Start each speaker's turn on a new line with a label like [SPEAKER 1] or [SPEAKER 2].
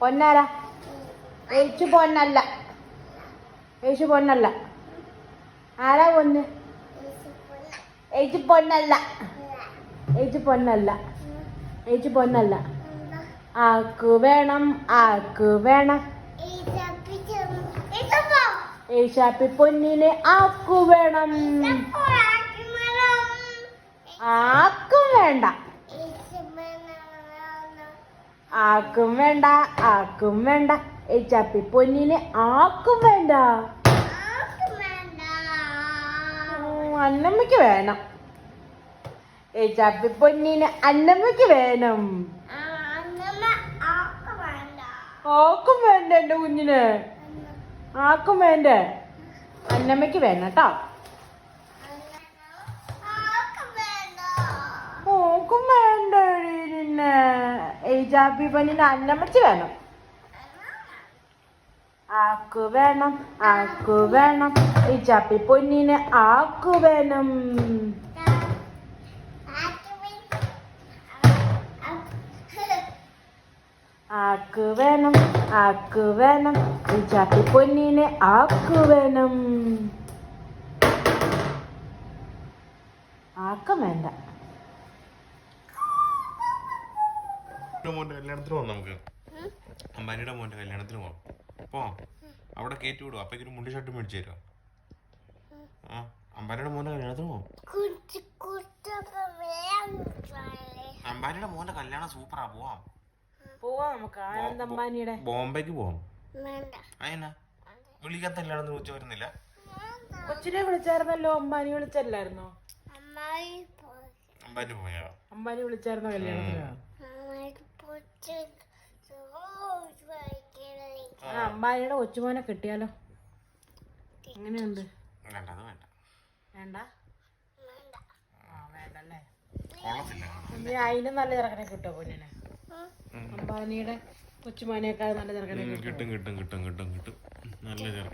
[SPEAKER 1] പൊന്നാരാ? ഏച്ചു പൊന്നല്ല. ഏച്ചു പൊന്നല്ല. ആരാ പൊന്ന്? ഏച്ചു പൊന്നല്ല. ഏച്ചു പൊന്നല്ല. ഏച്ചു പൊന്നല്ല. ആക്കു വേണം ആക്കു വേണം. ഏശാപ്പി പൊന്നിനെ ആക്കു വേണം. ആക്കും വേണ്ട. ആക്കും വേണ്ട ആക്കും വേണ്ട. ഈ ചപ്പി പൊന്നിന് ആക്കും വേണ്ട. അന്നമ്മയ്ക്ക് വേണം. ചപ്പി പൊന്നിന് അന്നമ്മയ്ക്ക് വേണം. ആക്കും വേണ്ട എന്റെ കുഞ്ഞിന്. ആക്കും വേണ്ട. അന്നമ്മയ്ക്ക് വേണം കേട്ടോ ഓക്കും വേണ്ട പിന്നെ ഏജാബി പനിന് അന്നമ്മച്ച് വേണം. ആക്കു വേണം ആക്കു വേണം. ഹിജാബി പൊന്നിന് ആക്കു വേണം. ആക്കു വേണം ആക്കു വേണം. ഹിജാബി പൊന്നിന് ആക്കു വേണം. ആക്കം വേണ്ട.
[SPEAKER 2] അമ്പാനിയുടെ മോന്റെ കല്യാണത്തിന് പോകാം നമുക്ക്. അമ്പാനിയുടെ മോന്റെ കല്യാണത്തിന് പോവാം പോ. അവിടെ കയറ്റി വിടും അപ്പൊ ഒരു മുണ്ടി ഷർട്ട് മേടിച്ചു തരുമോ ആ അമ്പാനിയുടെ മോന്റെ കല്യാണത്തിന് പോവാം? അമ്പാനിയുടെ മോന്റെ കല്യാണം സൂപ്പറാ പോവാം.
[SPEAKER 1] പോവാം നമുക്ക് ആനന്ദ്
[SPEAKER 2] ബോംബെക്ക് പോവാം. അയനാ വിളിക്കാത്ത കല്യാണത്തിന് ഉച്ച വരുന്നില്ല.
[SPEAKER 1] കൊച്ചിനെ വിളിച്ചായിരുന്നല്ലോ അമ്പാനി വിളിച്ചല്ലായിരുന്നോ?
[SPEAKER 2] അമ്പാനി പോയാ.
[SPEAKER 1] അമ്പാനി വിളിച്ചായിരുന്നോ കല്യാണത്തിന്? ആ അംബാനിയുടെ കൊച്ചുമോനെ കിട്ടിയാലോ? എങ്ങനെയുണ്ട്?
[SPEAKER 2] വേണ്ട അത് വേണ്ട.
[SPEAKER 1] വേണ്ട? ആ വേണ്ടല്ലേ? ഇനി അതിന് നല്ല ചെറുക്കനെ കിട്ടോ കുഞ്ഞിനെ അമ്പാനിയുടെ കൊച്ചുമോനേക്കാൾ നല്ല ചെറുക്കനെ
[SPEAKER 2] കിട്ടും കിട്ടും കിട്ടും കിട്ടും കിട്ടും. നല്ല ചെറുക്കൻ.